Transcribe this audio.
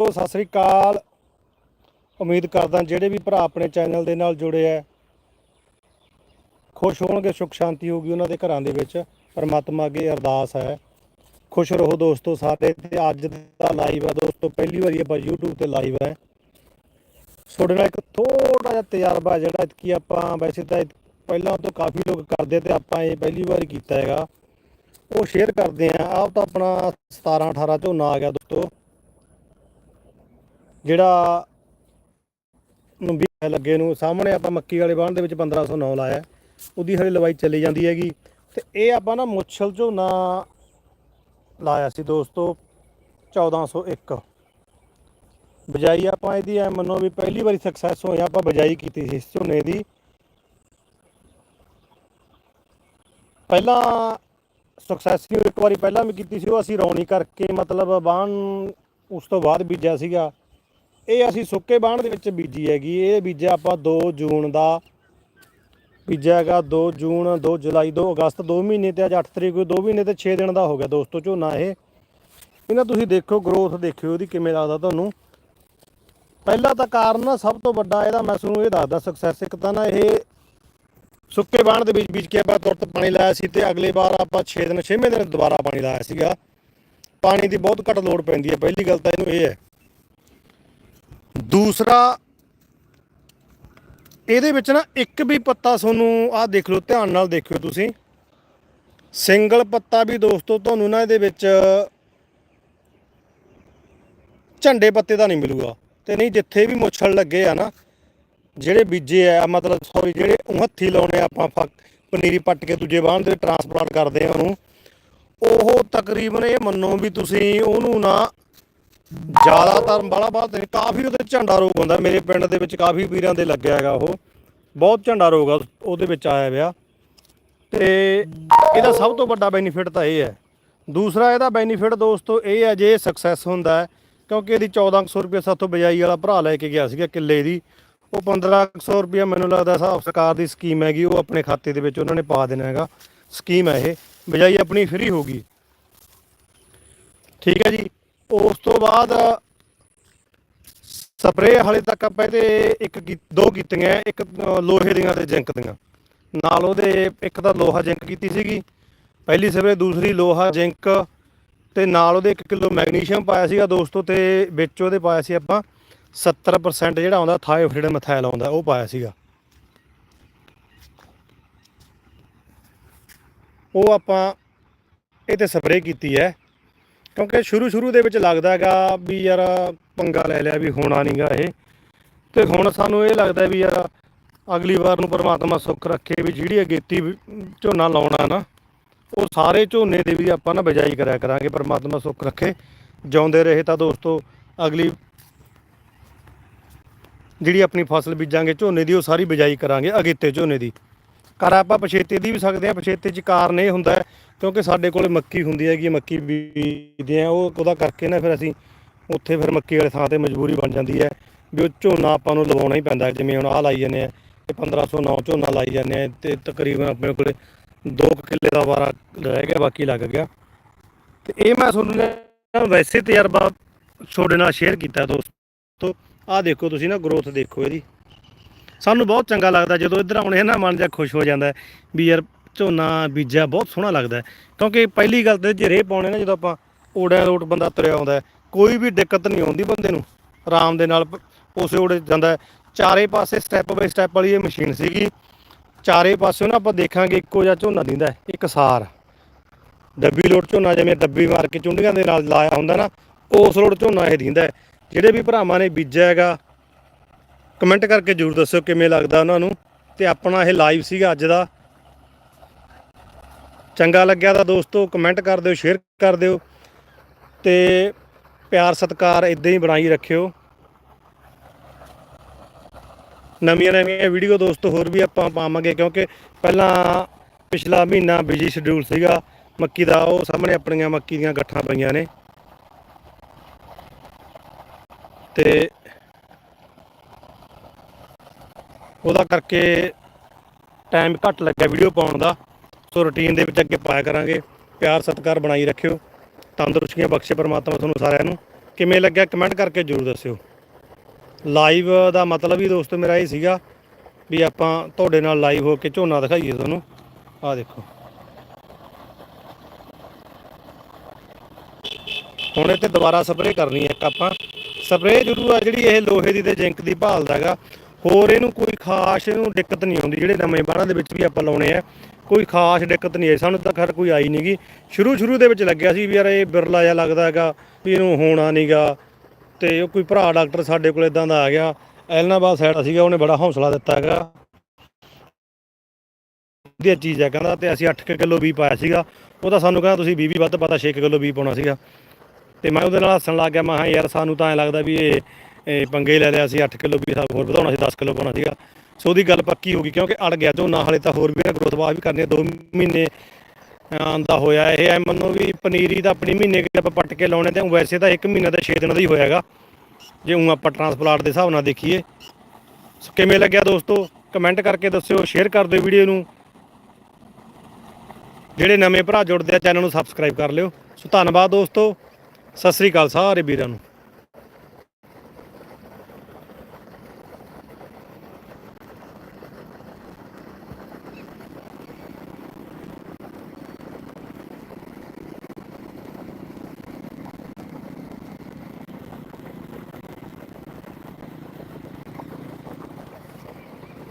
ਸਤਿ ਸ੍ਰੀ ਅਕਾਲ। ਉਮੀਦ ਕਰਦਾ ਜਿਹੜੇ ਵੀ ਭਰਾ ਆਪਣੇ ਚੈਨਲ ਦੇ ਨਾਲ ਜੁੜੇ ਆ ਖੁਸ਼ ਹੋਣਗੇ, ਸੁਖ ਸ਼ਾਂਤੀ ਹੋਊਗੀ ਉਹਨਾਂ ਦੇ ਘਰਾਂ ਦੇ ਵਿੱਚ। ਪਰਮਾਤਮਾ ਅੱਗੇ ਅਰਦਾਸ ਹੈ ਖੁਸ਼ ਰਹੋ ਦੋਸਤੋ ਸਾਰੇ ਤੇ। ਅੱਜ ਦਾ ਲਾਈਵ ਹੈ ਦੋਸਤੋ, ਪਹਿਲੀ ਵਾਰੀ ਆਪਾਂ YouTube ਤੇ ਲਾਈਵ ਹੈ ਤੁਹਾਡੇ ਨਾਲ ਇੱਕ ਥੋੜਾ ਜਿਹਾ ਤਜਰਬਾ ਜਿਹੜਾ ਕਿ ਆਪਾਂ ਵੈਸੇ ਤਾਂ ਪਹਿਲਾਂ ਤੋਂ ਕਾਫੀ ਲੋਕ ਕਰਦੇ ਤੇ ਆਪਾਂ ਇਹ ਪਹਿਲੀ ਵਾਰ ਕੀਤਾ ਹੈਗਾ। ਉਹ ਸ਼ੇਅਰ ਕਰਦੇ ਆ। ਆਪ ਤਾਂ ਆਪਣਾ 17 18 ਝੋਨਾ ਆ ਗਿਆ ਦੋਸਤੋ। ਜਿਹੜਾ ਨੂੰ ਵੀ ਲੱਗੇ ਨੂੰ, ਸਾਹਮਣੇ ਆਪਾਂ ਮੱਕੀ ਵਾਲੇ ਬਾਣ ਦੇ ਵਿੱਚ 1509 ਲਾਇਆ। ਉਹਦੀ ਹਲੇ ਲਵਾਈ ਚੱਲੀ ਜਾਂਦੀ ਹੈਗੀ। ਤੇ ਇਹ ਆਪਾਂ ਨਾ ਮੁੱਛਲ ਝੋਨਾ ਲਾਇਆ ਸੀ ਦੋਸਤੋ 1401 ਬਜਾਈ ਆਪਾਂ ਇਹਦੀ ਐ ਮੰਨੋ ਵੀ ਪਹਿਲੀ ਵਾਰੀ ਸਕਸੈਸ ਹੋਇਆ ਆਪਾਂ ਬਜਾਈ ਕੀਤੀ ਸੀ ਇਸ ਝੋਨੇ ਦੀ। ਪਹਿਲਾਂ ਸਕਸੈਸ ਨਹੀਂ ਇੱਕ ਵਾਰੀ ਪਹਿਲਾਂ ਵੀ ਕੀਤੀ ਸੀ, ਉਹ ਅਸੀਂ ਰੌਣੀ ਕਰਕੇ ਮਤਲਬ ਬਾਣ ਉਸ ਤੋਂ ਬਾਅਦ ਬੀਜਿਆ ਸੀਗਾ। ਇਹ ਅਸੀਂ ਸੁੱਕੇ ਬਾਣ ਦੇ ਵਿੱਚ ਬੀਜੀ ਹੈਗੀ ਇਹ ਬੀਜਿਆ ਆਪਾਂ 2 ਜੂਨ ਦਾ। ਬੀਜਿਆ ਹੈਗਾ 2 ਜੂਨ 2 ਜੁਲਾਈ 2 ਅਗਸਤ 2 ਮਹੀਨੇ ਤੇ ਅੱਜ 8 ਤਰੀਕ ਹੋਈ। 2 ਮਹੀਨੇ ਤੇ 6 ਦਿਨ ਦਾ ਹੋ ਗਿਆ ਦੋਸਤੋ ਝੋਨਾ ਇਹ। ਇਹਨਾਂ ਤੁਸੀਂ ਦੇਖੋ ਗਰੋਥ ਦੇਖਿਓ ਇਹਦੀ ਕਿਵੇਂ ਲੱਗਦਾ ਤੁਹਾਨੂੰ। ਪਹਿਲਾ ਤਾਂ ਕਾਰਨ ਨਾ ਸਭ ਤੋਂ ਵੱਡਾ ਇਹਦਾ ਮੈਂ ਤੁਹਾਨੂੰ ਇਹ ਦੱਸਦਾ ਸਕਸੈਸ ਇੱਕ ਤਾਂ ਨਾ ਇਹ ਸੁੱਕੇ ਬਾਣ ਦੇ ਵਿੱਚ ਬੀਜ ਕੇ ਆਪਾਂ ਤੁਰਤ ਪਾਣੀ ਲਾਇਆ ਸੀ ਤੇ ਅਗਲੇ ਵਾਰ ਆਪਾਂ 6 ਦਿਨ 6ਵੇਂ ਦਿਨ ਦੁਬਾਰਾ ਪਾਣੀ ਲਾਇਆ ਸੀਗਾ। ਪਾਣੀ ਦੀ ਬਹੁਤ ਘੱਟ ਲੋੜ ਪੈਂਦੀ ਹੈ। ਪਹਿਲੀ ਗੱਲ ਤਾਂ ਇਹਨੂੰ ਇਹ ਹੈ ਦੂਸਰਾ, ਇਹਦੇ ਵਿੱਚ ਨਾ ਇੱਕ ਵੀ ਪੱਤਾ ਤੁਹਾਨੂੰ ਆਹ ਦੇਖ ਲਓ, ਧਿਆਨ ਨਾਲ ਦੇਖਿਓ ਤੁਸੀਂ। ਸਿੰਗਲ ਪੱਤਾ ਵੀ ਦੋਸਤੋ, ਤੁਹਾਨੂੰ ਨਾ ਇਹਦੇ ਵਿੱਚ ਝੰਡੇ ਪੱਤੇ ਦਾ ਨਹੀਂ ਮਿਲੂਗਾ। ਤੇ ਨਹੀਂ, ਜਿੱਥੇ ਵੀ ਮੁੱਛਲ ਲੱਗੇ ਆ ਨਾ, ਜਿਹੜੇ ਬੀਜੇ ਆ, ਮਤਲਬ ਸੌਰੀ ਜਿਹੜੇ ਊਂ ਹੱਥੀ ਲਾਉਣੇ ਆਪਾਂ ਫੱਕ, ਪਨੀਰੀ ਪੱਟ ਕੇ ਦੂਜੇ ਬਾਹਨ ਦੇ ਟਰਾਂਸਪਲਾਂਟ ਕਰਦੇ ਆ ਉਹਨੂੰ, ਉਹ ਤਕਰੀਬਨ ਇਹ ਮੰਨੋ ਵੀ ਤੁਸੀਂ ਉਹਨੂੰ ਨਾ ਜ਼ਿਆਦਾਤਰ ਵਾਲਾ ਬਾਤ ਨਹੀਂ ਕਾਫੀ ਉਹਦੇ ਝੰਡਾ ਰੋਗ ਹੁੰਦਾ। ਮੇਰੇ ਪਿੰਡ ਦੇ ਵਿੱਚ ਕਾਫੀ ਵੀਰਾਂ ਦੇ ਲੱਗਿਆ ਹੈਗਾ ਉਹ। ਬਹੁਤ ਝੰਡਾ ਰੋਗ ਆ, ਉਹਦੇ ਵਿੱਚ ਆਇਆ ਹੋਇਆ ਤੇ ਇਹਦਾ ਸਭ ਤੋਂ ਵੱਡਾ ਬੈਨੀਫਿਟ ਤਾਂ ਇਹ ਹੈ। ਦੂਸਰਾ ਇਹਦਾ ਬੈਨੀਫਿਟ ਦੋਸਤੋ ਇਹ ਹੈ ਜੇ ਸਕਸੈਸ ਹੁੰਦਾ ਕਿਉਂਕਿ ਇਹਦੀ 1400 ਰੁਪਏ ਸਾਥੋਂ ਬਜਾਈ ਵਾਲਾ ਭਰਾ ਲੈ ਕੇ ਗਿਆ ਸੀਗਾ ਕਿੱਲੇ ਦੀ। ਉਹ 1500 ਰੁਪਏ ਮੈਨੂੰ ਲੱਗਦਾ ਹਿਸਾਬ ਸਰਕਾਰ ਦੀ ਸਕੀਮ ਹੈਗੀ, ਉਹ ਆਪਣੇ ਖਾਤੇ ਦੇ ਵਿੱਚ ਉਹਨਾਂ ਨੇ ਪਾ ਦੇਣਾ ਹੈਗਾ। ਸਕੀਮ ਹੈ ਇਹ। ਬਜਾਈ ਆਪਣੀ ਫ੍ਰੀ ਹੋਗੀ ਠੀਕ ਹੈ ਜੀ। ਉਸ ਤੋਂ ਬਾਅਦ ਸਪਰੇਅ ਹਾਲੇ ਤੱਕ ਆਪਾਂ ਇਹਦੇ ਇੱਕ ਕੀ- ਦੋ ਕੀਤੀਆਂ, ਇੱਕ ਲੋਹੇ ਦੀਆਂ ਤੇ ਜ਼ਿੰਕ ਦੀਆਂ। ਨਾਲ ਉਹਦੇ ਇੱਕ ਤਾਂ ਲੋਹਾ ਜ਼ਿੰਕ ਕੀਤੀ ਸੀਗੀ, ਪਹਿਲੀ ਸਪਰੇਅ, ਦੂਸਰੀ ਲੋਹਾ ਜ਼ਿੰਕ, ਤੇ ਨਾਲ ਉਹਦੇ 1 ਕਿਲੋ ਮੈਗਨੀਸ਼ੀਅਮ ਪਾਇਆ ਸੀਗਾ ਦੋਸਤੋ, ਤੇ ਵਿੱਚ ਉਹਦੇ ਪਾਇਆ ਸੀ ਆਪਾਂ 70% ਜਿਹੜਾ ਆਉਂਦਾ ਥਾਇਓਫਿਡ ਮੈਥਾਇਲ ਆਉਂਦਾ, ਉਹ ਪਾਇਆ ਸੀਗਾ। ਉਹ ਆਪਾਂ ਇਹ ਤੇ ਸਪਰੇਅ ਕੀਤੀ ਹੈ। ਕਿਉਂਕਿ ਸ਼ੁਰੂ ਸ਼ੁਰੂ ਦੇ ਵਿੱਚ ਲੱਗਦਾ ਹੈਗਾ ਵੀ ਯਾਰ ਪੰਗਾ ਲੈ ਲਿਆ ਵੀ ਹੋਣਾ ਨਹੀਂਗਾ ਇਹ। ਤੇ ਹੁਣ ਸਾਨੂੰ ਇਹ ਲੱਗਦਾ ਵੀ ਯਾਰ ਅਗਲੀ ਵਾਰ ਨੂੰ ਪਰਮਾਤਮਾ ਸੁੱਖ ਰੱਖੇ ਵੀ ਜਿਹੜੀ ਅਗੇਤੀ ਝੋਨਾ ਲਾਉਣਾ ਨਾ, ਉਹ ਸਾਰੇ ਝੋਨੇ ਦੇ ਵੀ ਆਪਾਂ ਨਾ ਬਿਜਾਈ ਕਰਿਆ ਕਰਾਂਗੇ, ਪਰਮਾਤਮਾ ਸੁੱਖ ਰੱਖੇ। ਜਿਉਂਦੇ ਰਹੇ ਤਾਂ ਦੋਸਤੋ ਅਗਲੀ ਜਿਹੜੀ ਆਪਣੀ ਫਸਲ ਬੀਜਾਂਗੇ ਝੋਨੇ ਦੀ, ਉਹ ਸਾਰੀ ਬਿਜਾਈ ਕਰਾਂਗੇ, ਅਗੇਤੇ ਝੋਨੇ ਦੀ। ਕਰ ਆਪਾਂ ਪਛੇਤੇ ਦੀ ਵੀ ਸਕਦੇ ਆ ਪਛੇਤੇ ਚ ਕਾਰਨ ਇਹ ਹੁੰਦਾ। ਕਿਉਂਕਿ ਸਾਡੇ ਕੋਲੇ ਮੱਕੀ ਹੁੰਦੀ ਹੈਗੀ ਮੱਕੀ ਬੀਜਦੇ ਆ ਉਹ ਉਹਦਾ ਕਰਕੇ ਨਾ ਫਿਰ ਅਸੀਂ ਉੱਥੇ ਫਿਰ ਮੱਕੀ ਵਾਲੇ ਥਾਂ ਤੇ ਮਜਬੂਰੀ ਬਣ ਜਾਂਦੀ ਹੈ ਵੀ ਉਹ ਝੋਨਾ ਆਪਾਂ ਨੂੰ ਲਵਾਉਣਾ ਹੀ ਪੈਂਦਾ ਜਿਵੇਂ ਹੁਣ ਆਹ ਲਾਈ ਜਾਂਦੇ ਆ ਇਹ 1509 ਝੋਨਾ ਲਾਈ ਜਾਂਦੇ ਆ ਤੇ ਤਕਰੀਬਨ ਆਪਣੇ ਕੋਲੇ 2 ਕਿੱਲੇ ਦਾ ਵਾਰਾ ਰਹਿ ਗਿਆ, ਬਾਕੀ ਲੱਗ ਗਿਆ। ਤੇ ਇਹ ਮੈਂ ਤੁਹਾਨੂੰ ਵੈਸੇ ਤਜਰਬਾ ਤੁਹਾਡੇ ਨਾਲ ਸ਼ੇਅਰ ਕੀਤਾ ਦੋਸਤੋ। ਆਹ ਦੇਖੋ ਤੁਸੀਂ ਨਾ ਗਰੋਥ ਦੇਖੋ ਇਹਦੀ। ਸਾਨੂੰ ਬਹੁਤ ਚੰਗਾ ਲੱਗਦਾ ਜਦੋਂ ਇੱਧਰ ਆਉਣੇ ਨਾ, ਮਨ ਜਿਹਾ ਖੁਸ਼ ਹੋ ਜਾਂਦਾ ਵੀ ਯਾਰ ਝੋਨਾ ਬੀਜਿਆ, ਬਹੁਤ ਸੋਹਣਾ ਲੱਗਦਾ ਕਿਉਂਕਿ ਪਹਿਲੀ ਗੱਲ ਤੇ ਜੇ ਰੇਹ ਪਾਉਣੇ ਨਾ, ਜਦੋਂ ਆਪਾਂ ਓੜਿਆਂ ਰੋਟ ਬੰਦਾ ਤੁਰਿਆ ਆਉਂਦਾ ਕੋਈ ਵੀ ਦਿੱਕਤ ਨਹੀਂ ਆਉਂਦੀ ਬੰਦੇ ਨੂੰ। ਆਰਾਮ ਦੇ ਨਾਲ ਪ- ਉਸੇ ਓੜੇ ਜਾਂਦਾ ਚਾਰੇ ਪਾਸੇ ਸਟੈਪ ਬਾਈ ਸਟੈਪ ਵਾਲੀ ਇਹ ਮਸ਼ੀਨ ਸੀਗੀ। ਚਾਰੇ ਪਾਸੇ ਨਾ ਆਪਾਂ ਦੇਖਾਂਗੇ, ਇੱਕੋ ਜਿਹਾ ਝੋਨਾ ਦਿੰਦਾ ਇੱਕ ਸਾਰ। ਡੱਬੀ ਲੋਟ ਝੋਨਾ ਜਿਵੇਂ ਡੱਬੀ ਮਾਰ ਕੇ ਚੁੰਡੀਆਂ ਦੇ ਨਾਲ ਲਾਇਆ ਹੁੰਦਾ ਨਾ, ਉਸ ਲੋਟ ਝੋਨਾ ਇਹ ਦਿੰਦਾ ਜਿਹੜੇ ਵੀ ਭਰਾਵਾਂ ਨੇ ਬੀਜਿਆ ਹੈਗਾ ਕਮੈਂਟ ਕਰਕੇ ਜਰੂਰ ਦੱਸਿਓ ਕਿਵੇਂ ਲੱਗਦਾ ਉਹਨਾਂ ਨੂੰ। ਤੇ ਆਪਣਾ ਇਹ ਲਾਈਵ ਸੀਗਾ ਅੱਜ ਦਾ। ਚੰਗਾ ਲੱਗਿਆ ਤਾਂ ਦੋਸਤੋ ਕਮੈਂਟ ਕਰ ਦਿਓ, ਸ਼ੇਅਰ ਕਰ ਦਿਓ ਤੇ ਪਿਆਰ ਸਤਿਕਾਰ ਇਦਾਂ ਹੀ ਬਣਾਈ ਰੱਖਿਓ। ਨਵੀਆਂ ਨਵੀਆਂ ਵੀਡੀਓ ਦੋਸਤੋ ਹੋਰ ਵੀ ਆਪਾਂ ਪਾਵਾਂਗੇ ਕਿਉਂਕਿ ਪਹਿਲਾਂ ਪਿਛਲਾ ਮਹੀਨਾ ਬਿਜ਼ੀ ਸ਼ਡਿਊਲ ਸੀਗਾ, ਮੱਕੀ ਦਾ ਉਹ ਸਾਹਮਣੇ ਆਪਣੀਆਂ ਮੱਕੀ ਦੀਆਂ ਗੱਠਾਂ ਪਈਆਂ ਨੇ। ਤੇ ਉਹਦਾ ਕਰਕੇ ਟਾਈਮ ਘੱਟ ਲੱਗਿਆ ਵੀਡੀਓ ਪਾਉਣ ਦਾ। ਸੋ ਰੁਟੀਨ ਦੇ ਵਿੱਚ ਅੱਗੇ ਪਾਇਆ ਕਰਾਂਗੇ। ਪਿਆਰ, ਸਤਿਕਾਰ ਬਣਾਈ ਰੱਖਿਓ। ਤੰਦਰੁਸਤੀਆਂ ਬਖਸ਼ੇ ਪਰਮਾਤਮਾ ਤੁਹਾਨੂੰ ਸਾਰਿਆਂ ਨੂੰ। ਕਿਵੇਂ ਲੱਗਿਆ ਕਮੈਂਟ ਕਰਕੇ ਜਰੂਰ ਦੱਸਿਓ। ਲਾਈਵ ਦਾ ਮਤਲਬ ਹੀ ਦੋਸਤੋ ਮੇਰਾ ਇਹ ਸੀਗਾ ਵੀ ਆਪਾਂ ਤੁਹਾਡੇ ਨਾਲ ਲਾਈਵ ਹੋ ਕੇ ਝੋਨਾ ਦਿਖਾਈਏ ਤੁਹਾਨੂੰ। ਆਹ ਦੇਖੋ। ਹੁਣ ਇਹ ਤੇ ਦੁਬਾਰਾ ਸਪਰੇਅ ਕਰਨੀ ਹੈ ਇੱਕ ਆਪਾਂ। ਸਪਰੇਅ ਜ਼ਰੂਰ ਆ ਜਿਹੜੀ ਇਹ ਲੋਹੇ ਦੀ ਤੇ ਜ਼ਿੰਕ ਦੀ ਭਾਲਦਾ ਹੈਗਾ। ਹੋਰ ਇਹਨੂੰ ਕੋਈ ਖਾਸ ਇਹਨੂੰ ਦਿੱਕਤ ਨਹੀਂ ਆਉਂਦੀ। ਜਿਹੜੇ ਨਵੇਂ ਬਾਰਾਂ ਦੇ ਵਿੱਚ ਵੀ ਆਪਾਂ ਲਾਉਣੇ ਆ। ਕੋਈ ਖਾਸ ਦਿੱਕਤ ਨਹੀਂ ਆਈ। ਸਾਨੂੰ ਤਾਂ ਖੈਰ ਕੋਈ ਆਈ ਨਹੀਂਗੀ ਸ਼ੁਰੂ ਸ਼ੁਰੂ ਦੇ ਵਿੱਚ ਲੱਗਿਆ ਸੀ ਵੀ ਯਾਰ ਇਹ ਬਿਰਲਾ ਜਿਹਾ ਲੱਗਦਾ ਹੈਗਾ, ਵੀ ਇਹਨੂੰ ਹੋਣਾ ਨਹੀਂਗਾ ਤੇ ਉਹ ਕੋਈ ਭਰਾ ਡਾਕਟਰ ਸਾਡੇ ਕੋਲ ਇਦਾਂ ਦਾ ਆ ਗਿਆ। ਐਲਨਾਬਾਦ ਸਾਈਡ ਸੀਗਾ, ਉਹਨੇ ਬੜਾ ਹੌਸਲਾ ਦਿੱਤਾ ਹੈਗਾ। ਵਧੀਆ ਚੀਜ਼ ਹੈ ਕਹਿੰਦਾ ਤੇ ਅਸੀਂ 8 ਕਿਲੋ ਵੀ ਪਾਇਆ ਸੀਗਾ। ਉਹ ਤਾਂ ਸਾਨੂੰ ਕਹਿੰਦਾ ਤੁਸੀਂ 20 20 ਵੱਧ ਪਤਾ 6 ਕਿਲੋ ਵੀ ਪਾਉਣਾ ਸੀਗਾ। ਤੇ ਮੈਂ ਉਹਦੇ ਨਾਲ ਹੱਸਣ ਲੱਗ ਗਿਆ, ਮੈਂ ਕਿਹਾ ਯਾਰ ਸਾਨੂੰ ਤਾਂ ਐ ਲੱਗਦਾ ਵੀ ਇਹ ਪੰਗੇ ਲੈ ਲਿਆ ਸੀ 8 ਕਿਲੋ ਵੀ ਸਾਨੂੰ ਹੋਰ ਵਧਾਉਣਾ ਸੀ 10 ਕਿਲੋ ਪਾਉਣਾ ਸੀਗਾ। ਸੋ ਉਹਦੀ ਗੱਲ ਪੱਕੀ ਹੋ ਗਈ, ਕਿਉਂਕਿ ਅੜ ਗਿਆ ਝੋਨਾ, ਹਾਲੇ ਤਾਂ ਹੋਰ ਵੀ ਨਾ ਗਰੋਥ ਬਾਅਦ ਵੀ ਕਰਨੀ 2 ਮਹੀਨੇ ਆਂਦਾ ਹੋਇਆ ਇਹ, ਐ ਮੰਨੋ ਵੀ ਪਨੀਰੀ ਤਾਂ ਆਪਣੀ ਮਹੀਨੇ ਕੇ ਆਪਾਂ ਪੱਟ ਕੇ ਲਾਉਣੇ, ਤੇ ਊਂ ਵੈਸੇ ਤਾਂ 1 ਮਹੀਨਾ ਤੇ 6 ਦਿਨਾਂ ਦਾ ਹੀ ਹੋਇਆਗਾ। ਜੇ ਉਹ ਆਪਾਂ ਟਰਾਂਸਪਲਾਂਟ ਦੇ ਹਿਸਾਬ ਨਾਲ ਦੇਖੀਏ। ਸੋ ਕਿਵੇਂ ਲੱਗਿਆ ਦੋਸਤੋ? ਕਮੈਂਟ ਕਰਕੇ ਦੱਸਿਓ ਸ਼ੇਅਰ ਕਰ ਦਿਓ ਵੀਡੀਓ ਨੂੰ। ਜਿਹੜੇ ਨਵੇਂ ਭਰਾ ਜੁੜਦੇ ਆ ਚੈਨਲ ਨੂੰ ਸਬਸਕ੍ਰਾਈਬ ਕਰ ਲਿਓ। ਸੋ ਧੰਨਵਾਦ ਦੋਸਤੋ। ਸਤਿ ਸ੍ਰੀ ਅਕਾਲ ਸਾਰੇ ਵੀਰਾਂ ਨੂੰ।